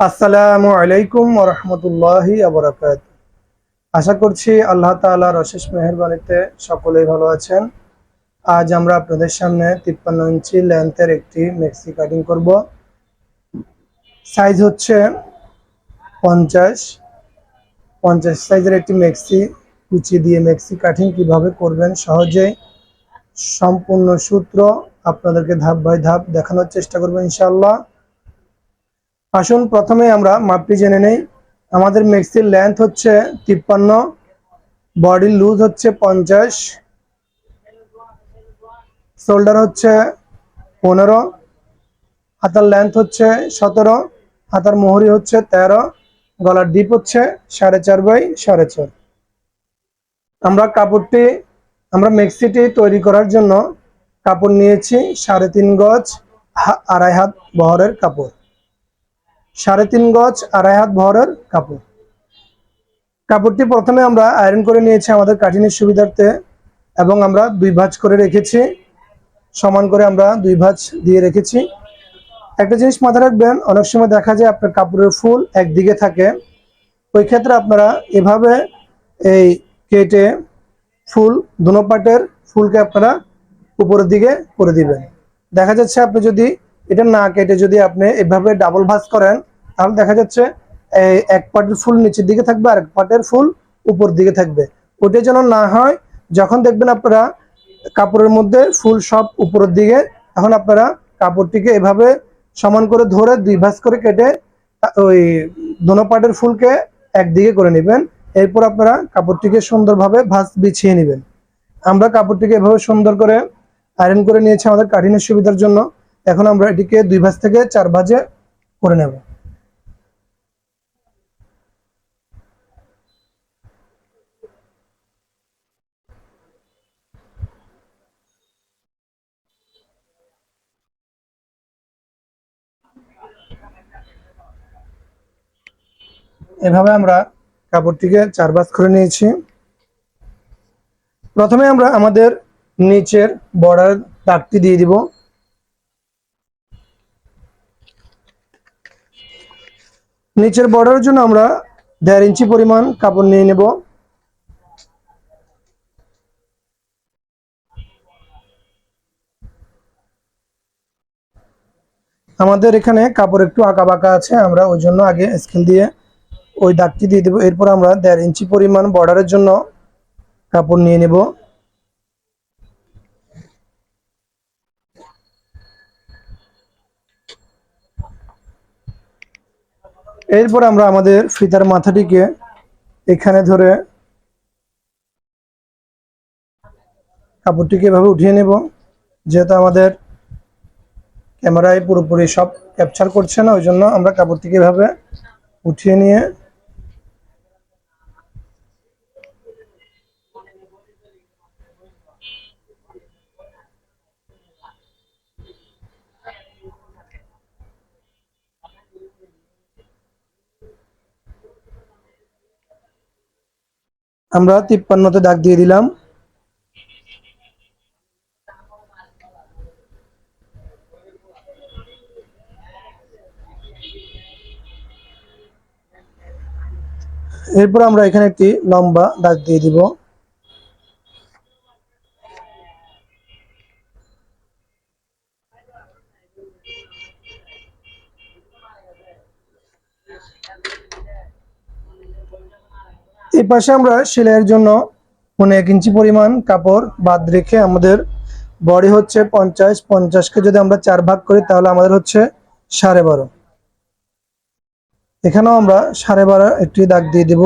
আসসালামু আলাইকুম রহমতুল্লাহি আবরাকাত আশা করছি আল্লাহ তাআলার অশেষ মেহেরবানিতে সকলেই ভালো আছেন। আজ আমরা আপনাদের সামনে তিপ্পান্ন ইঞ্চি লেন্থের একটি মেক্সি কাটিং করব। সাইজ হচ্ছে পঞ্চাশ। পঞ্চাশ সাইজের একটি মেক্সি, কুচি দিয়ে মেক্সি কাটিং কীভাবে করবেন সহজেই। সম্পূর্ণ সূত্র আপনাদেরকে ধাপ বাই ধাপ দেখানোর চেষ্টা করব ইনশাআল্লাহ। আসুন প্রথমে আমরা মাপটি জেনে নেই। আমাদের মেক্সির লেন্থ হচ্ছে তিপ্পান্ন বডির লুজ হচ্ছে পঞ্চাশ শোল্ডার হচ্ছে পনেরো, হাতার লেন্থ হচ্ছে সতেরো, হাতার মোহরি হচ্ছে তেরো, গলার ডিপ হচ্ছে সাড়ে চার বাই সাড়ে চার। আমরা কাপড়টি, আমরা মেক্সিটি তৈরি করার জন্য কাপড় নিয়েছি সাড়ে তিন গজ, আড়াই হাত বহরের কাপড়। সাড়ে তিন গজ আড়াই হাত ভরের কাপড়। কাপড়টি প্রথমে আমরা আয়রন করে নিয়েছি আমাদের কাঠিনের সুবিধার্থে এবং আমরা দুই ভাঁজ করে রেখেছি। সমান করে আমরা দুই ভাঁজ দিয়ে রেখেছি। একটা জিনিস মাথায় রাখবেন, অনেক সময় দেখা যায় আপনার কাপড়ের ফুল একদিকে থাকে। ওই ক্ষেত্রে আপনারা এভাবে এই কেটে ফুল, দুনো পাটের ফুলকে আপনারা উপরের দিকে করে দিবেন। দেখা যাচ্ছে আপনি যদি এটা না কেটে যদি আপনি এভাবে ডাবল ভাঁজ করেন তাহলে দেখা যাচ্ছে এক পাটের ফুল নিচের দিকে থাকবে আর এক পাটের ফুল উপর দিকে থাকবে। ওটা যেন না হয়, যখন দেখবেন আপনারা কাপড়ের মধ্যে ফুল সব উপরের দিকে, তখন আপনারা কাপড়টিকে এভাবে সমান করে ধরে দুই ভাঁজ করে কেটে ওই দোনো পাটের ফুলকে একদিকে করে নেবেন। এরপর আপনারা কাপড়টিকে সুন্দরভাবে ভাঁজ বিছিয়ে নেবেন। আমরা কাপড়টিকে এভাবে সুন্দর করে আয়রন করে নিয়েছি আমাদের কাঠিনের সুবিধার জন্য। এখন আমরা এটিকে দুই ভাঁজ থেকে চার ভাঁজে করে নেব। এভাবে আমরা কাপড়টিকে চার ভাঁজ করে নিয়েছি। প্রথমে আমরা আমাদের নিচের বর্ডার দাগটি দিয়ে দিব। নিচের বর্ডারের জন্য আমরা দেড় ইঞ্চি পরিমাণ কাপড় নিয়ে নেব। আমাদের এখানে কাপড় একটু আঁকা বাঁকা আছে, আমরা ওই জন্য আগে স্কেল দিয়ে ওই দাগটি দিয়ে দেবো। এরপর আমরা দেড় ইঞ্চি পরিমাণ বর্ডারের জন্য কাপড় নিয়ে নেব। এরপর আমরা আমাদের ফিতার মাথাটিকে এখানে ধরে কাপড়টিকে এভাবে উঠিয়ে নেব, যেহেতু আমাদের ক্যামেরায় পুরোপুরি সব ক্যাপচার করছে না, ওই জন্য আমরা কাপড়টিকে এভাবে উঠিয়ে নিয়ে আমরা তিপ্পান্নতে ডাক দিয়ে দিলাম। এরপর আমরা এখানে একটি লম্বা দাগ দিয়ে দিব এই পাশে আমরা সেলাইয়ের জন্য মানে এক ইঞ্চি পরিমাণ কাপড় বাদ রেখে আমাদের বডি হচ্ছে পঞ্চাশ পঞ্চাশকে যদি আমরা চার ভাগ করি তাহলে আমাদের হচ্ছে সাড়ে বারো। এখানেও আমরা সাড়ে বারো একটি দাগ দিয়ে দিব।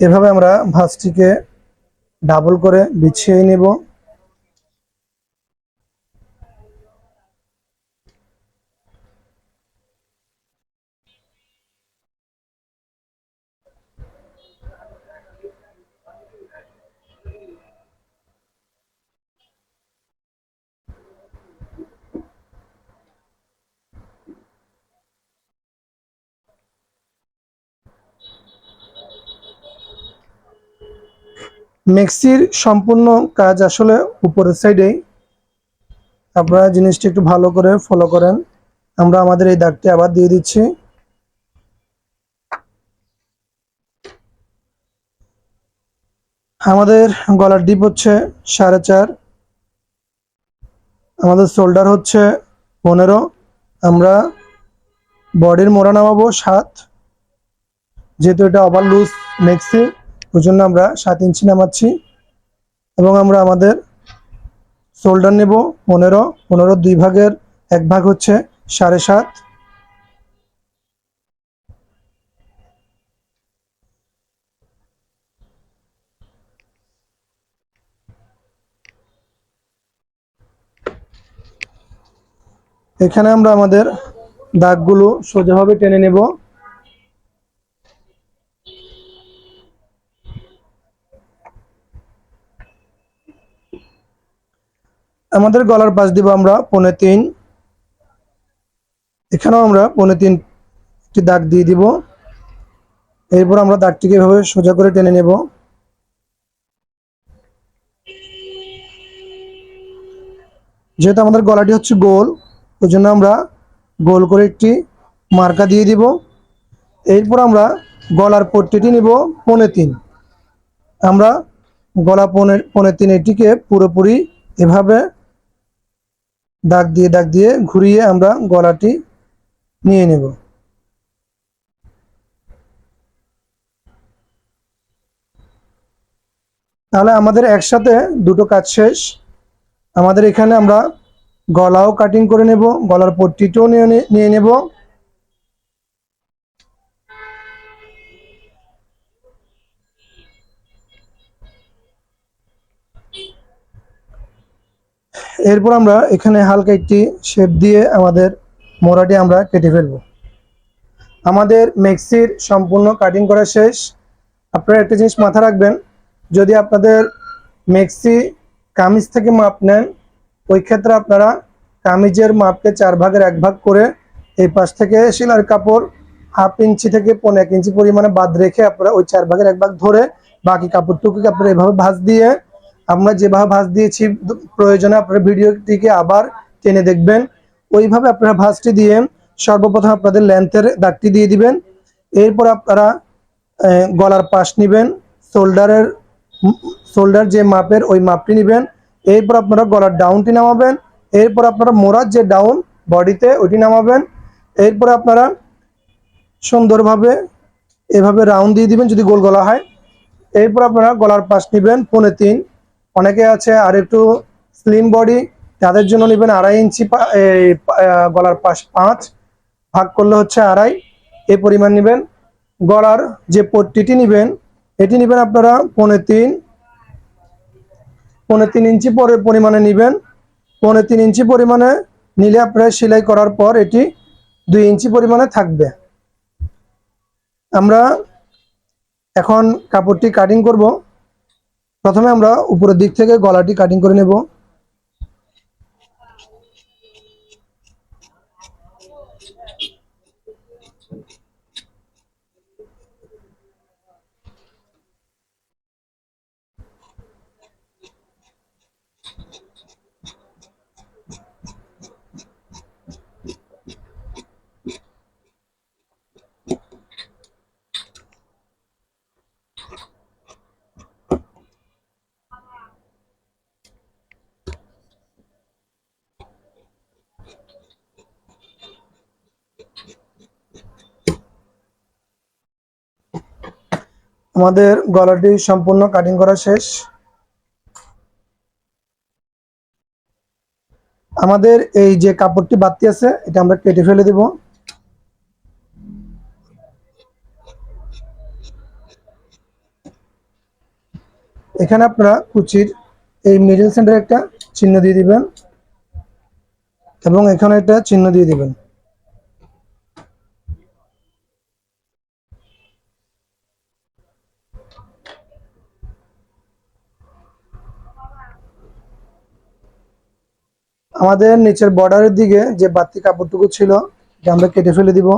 এভাবে আমরা ভাঁজটিকে ডাবল করে বিছিয়ে নেব। মেক্সির সম্পূর্ণ কাজ আসলে উপরের সাইডেই আপনারা জিনিসটি একটু ভালো করে ফলো করেন। আমরা আমাদের এই দাগটি আবার দিয়ে দিচ্ছি। আমাদের গলার ডিপ হচ্ছে সাড়ে চার। আমাদের শোল্ডার হচ্ছে পনেরো। আমরা বডির মোড়া নামাবো সাত। যেহেতু এটা ওভার লুজ মেক্সি ওই জন্য আমরা সাত ইঞ্চি নামাচ্ছি এবং আমরা আমাদের শোল্ডার নেব পনেরো পনেরো দুই ভাগের এক ভাগ হচ্ছে সাড়ে সাত। এখানে আমরা আমাদের দাগগুলো সোজাভাবে টেনে নেব। আমাদের গলার পাশ দিব আমরা পনে তিন। এখানেও আমরা পনে তিন একটি দাগ দিয়ে দিব। এরপর আমরা দাগটিকে এভাবে সোজা করে টেনে নেব। যেহেতু আমাদের গলাটি হচ্ছে গোল ওই জন্য আমরা গোল করে একটি মার্কা দিয়ে দিব। এরপর আমরা গলার পট্টিটি নিব পনে তিন। আমরা গলা পনে পনে তিন এটিকে পুরোপুরি এভাবে দাগ দিয়ে দাগ দিয়ে ঘুরিয়ে আমরা গলাটি নিয়ে নেব। তাহলে আমাদের একসাথে দুটো কাজ শেষ। আমাদের এখানে আমরা গলাও কাটিং করে নেব, গলার পট্টিটাও নিয়ে নিয়ে নেব। এরপর আমরা এখানে হালকা একটি শেপ দিয়ে আমাদের মোড়াটি আমরা কেটে ফেলব। আমাদের মেক্সির সম্পূর্ণ কাটিং করা শেষ। আপনারা একটা জিনিস মাথা রাখবেন, যদি আপনাদের মেক্সি কামিজ থেকে মাপ নেন, ওই ক্ষেত্রে আপনারা কামিজের মাপকে চার ভাগের এক ভাগ করে এই পাশ থেকে শিলার কাপড় হাফ ইঞ্চি থেকে পনেরো এক ইঞ্চি পরিমাণে বাদ রেখে আপনারা ওই চার ভাগের এক ভাগ ধরে বাকি কাপড়টুকুকে আপনারা এভাবে ভাঁজ দিয়ে আমরা যেভাবে ভাঁজ দিয়েছি, প্রয়োজনে আপনারা ভিডিওটিকে আবার টেনে দেখবেন। ওইভাবে আপনারা ভাঁজটি দিয়ে সর্বপ্রথম আপনাদের লেন্থের দাগটি দিয়ে দিবেন। এরপর আপনারা গলার পাশ নেবেন শোল্ডারের শোল্ডার যে মাপের ওই মাপটি নেবেন। এরপর আপনারা গলার ডাউনটি নামাবেন। এরপর আপনারা মোড়ার যে ডাউন বডিতে ওইটি নামাবেন। এরপর আপনারা সুন্দরভাবে এভাবে রাউন্ড দিয়ে দিবেন যদি গোল গলা হয়। এরপর আপনারা গলার পাশ নেবেন, পৌনে তিন অনেকে আছে আর একটু স্লিম বডি তাদের জন্য নেবেন আড়াই ইঞ্চি গলার পাশ পাঁচ, ভাগ করলে হচ্ছে আড়াই এই পরিমাণ নেবেন। গলার যে পট্টিটি নেবেন, এটি নেবেন আপনারা পৌনে তিন পৌনে তিন ইঞ্চি পরে পরিমাণে নেবেন। পৌনে তিন ইঞ্চি পরিমাণে নিলে আপনারা সেলাই করার পর এটি দুই ইঞ্চি পরিমাণে থাকবে। আমরা এখন কাপড়টি কাটিং করব। প্রথমে আমরা উপরের দিক থেকে গলাটি কাটিং করে নেব। আমাদের গলাটি সম্পূর্ণ কাটিং করা শেষ। আমাদের এই যে কাপড়টি বাতি আছে, এটা আমরা কেটে ফেলে দেব। এখানে আপনারা কুচির এই মিডল সেন্টারে একটা চিহ্ন দিয়ে দিবেন এবং এখানে একটা চিহ্ন দিয়ে দিবেন। আমাদের নিচের বর্ডারের দিকে যে বাড়তি কাপড়টুকু ছিল যে আমরা কেটে ফেলে দিব।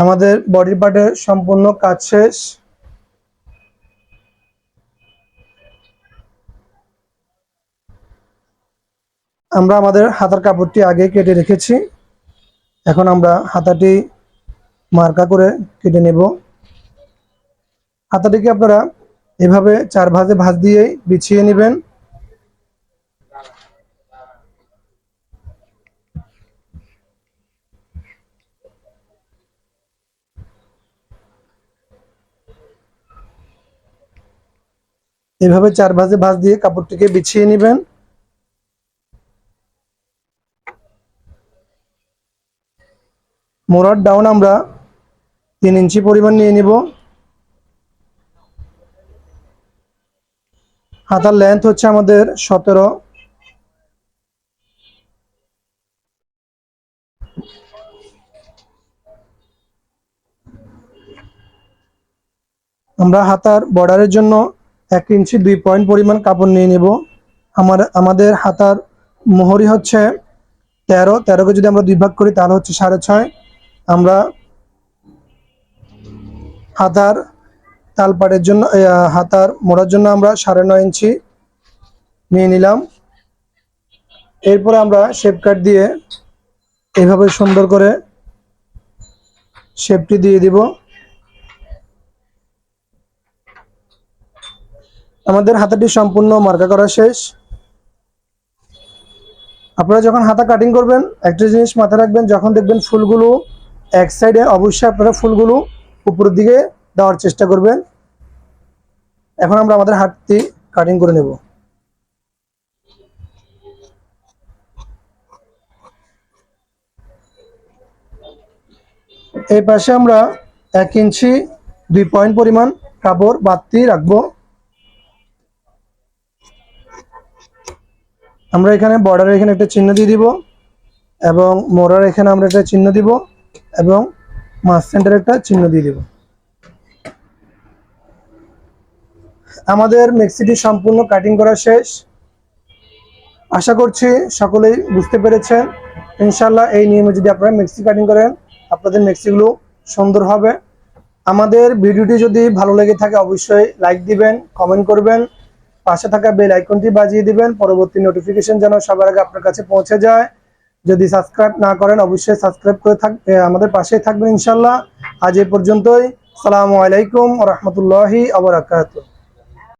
আমাদের বডি পার্টের সম্পূর্ণ কাজ শেষ। আমরা আমাদের হাতার কাপড়টি আগে কেটে রেখেছি। এখন আমরা হাতাটি মার্কা করে কেটে নেব। হাতাটিকে আপনারা এভাবে চার ভাঁজে ভাঁজ দিয়ে বিছিয়ে নেবেন। এভাবে চার ভাঁজে ভাঁজ দিয়ে কাপড়টিকে বিছিয়ে নেবেন। মোড়ার ডাউন আমরা তিন ইঞ্চি পরিমাণ নিয়ে নিব। হাতার লেন্থ হচ্ছে আমাদের সতেরো। আমরা হাতার বর্ডারের জন্য এক ইঞ্চি দুই পয়েন্ট পরিমাণ কাপড় নিয়ে নেব। আমার, আমাদের হাতার মোহরি হচ্ছে তেরো। তেরোকে যদি আমরা দুই ভাগ করি তাহলে হচ্ছে সাড়ে ছয়। আমরা হাতার তালপাটের জন্য হাতার মোড়ার জন্য আমরা সাড়ে নয় ইঞ্চি নিয়ে নিলাম। এরপরে আমরা শেপ কাট দিয়ে এভাবে সুন্দর করে শেপটি দিয়ে দিব। আমাদের হাতাটি সম্পূর্ণ মার্কা করা শেষ। আপনারা যখন হাতা কাটিং করবেন, একটা জিনিস মাথায় রাখবেন, যখন দেখবেন ফুলগুলো এক সাইডে অবশ্যই আপনারা ফুলগুলো উপরের দিকে দেওয়ার চেষ্টা করবেন। এখন আমরা আমাদের হাতটি কাটিং করে নেব। এই পাশে আমরা এক ইঞ্চি দুই পয়েন্ট পরিমাণ কাপড় বাড়তি রাখব। আমরা এখানে বর্ডারে এখানে একটা চিহ্ন দিয়ে দিব এবং মোড়ার এখানে আমরা একটা চিহ্ন দিব। এবং মাছ সেন্টারে একটা চিহ্ন দিয়ে দিব। আমাদের মেক্সিটি সম্পূর্ণ কাটিং করা শেষ। আশা করছি সকলেই বুঝতে পেরেছেন। ইনশাল্লাহ এই নিয়মে যদি আপনারা মেক্সি কাটিং করেন, আপনাদের মেক্সিগুলো সুন্দর হবে। আমাদের ভিডিওটি যদি ভালো লেগে থাকে, অবশ্যই লাইক দিবেন কমেন্ট করবেন। পাশে থাকা বেল আইকনটি বাজিয়ে দিবেন। পরবর্তী নোটিফিকেশন যেন সবার আগে আপনার কাছে পৌঁছে যায়। যদি সাবস্ক্রাইব না করেন, অবশ্যই সাবস্ক্রাইব করে থাক আমাদের পাশেই থাকবেন ইনশাল্লাহ। আজ এ পর্যন্তই। সালামু আলাইকুম রহমতুল্লাহি আবরাকাতুহ